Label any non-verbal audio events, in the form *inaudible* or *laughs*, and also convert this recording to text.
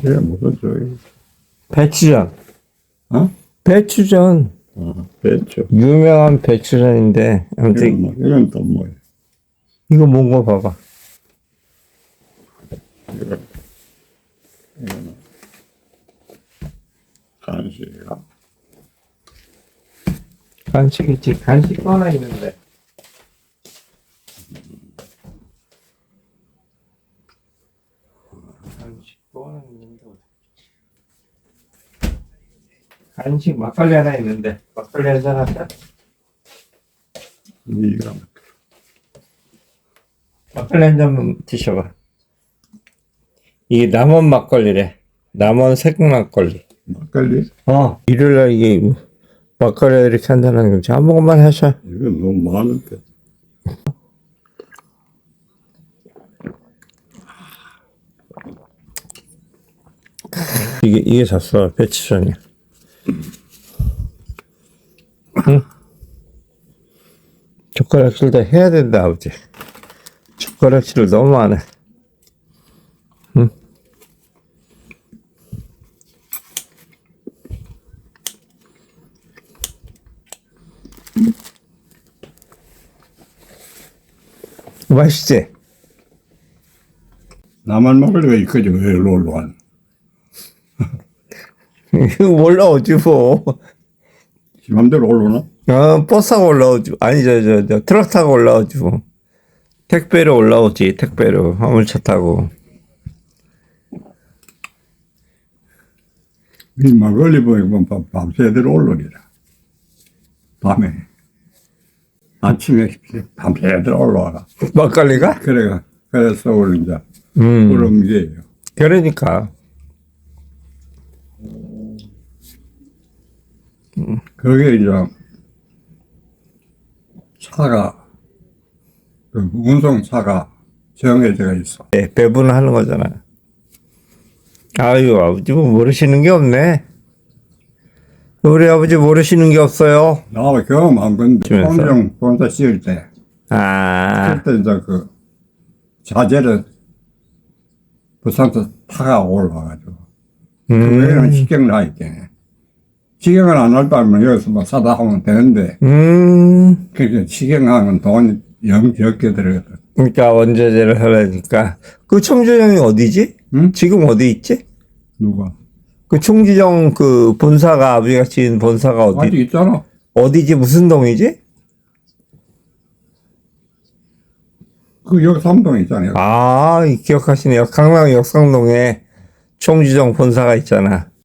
이게 무슨 저기 배추전. 어? 배추전. 어, 배추 유명한 배추전인데, 아무튼 이건, 뭐- 이건 또 뭐야 이거 뭔거 봐봐. 이건 이거는 간식이가 간식이지. 간식 또 하나 있는데. 있는데. 어디? 간식 막걸리 하나 있는데. 막걸리 한잔 할까? 이가 막걸리 한 잔 드셔봐. 이게 남원 막걸리래. 남원 색 막걸리. 막걸리 어. 일요일 날 이게 막걸리 이렇게 한잔하는 거지. 한 모금만 하셔. 이건 너무 많은데 이게, 이게 졌어. 배추전이야. 응? 젓가락질 다 해야 된다, 아버지. 젓가락질을 너무 안 해. 응? 맛있지? 나만 막걸리가 있거든 왜 이거 *laughs* 올라오지 뭐. 지 맘대로 올라오나? 어, 버스 타고 올라오지. 아니, 저, 저, 저, 트럭 타고 올라오지 뭐. 택배로 올라오지, 택배로. 화물차 타고. 이 막걸리 보이면 밤- 밤새대로 올라오리라 밤에 아침에 밤새대로 올라와라 막걸리가? 그래가 그래서 오늘 이제 음. 그런 게예요 그러니까. 그게 이제 차가 그 운송차가 정해져 있어. 예, 배분을 하는 거잖아. 아유, 아버지 뭐 모르시는 게 없네. 우리 아버지 모르시는 게 없어요. 나와 경험 한 건데 지면서. 통정 본사 씌울 때 아, 그때 이제 그 자재를 부산서 타가 올라와가지고 그거는 음, 식경을 하니까 식경을 안 할 바면 여기서 뭐 사다 하면 되는데 음. 그게 식경하면 돈이 영 적게 들어가거든. 그러니까 원자재를 하려니까. 그 청주정이 어디지? 응? 지금 어디 있지? 누가? 그 청주정 그 본사가 아버지가 지은 본사가 어디 아직 있잖아. 어디지 무슨 동이지? 그 여기 삼동 있잖아요. 아이 기억하시네요. 강남 역삼동에 청주정 본사가 있잖아.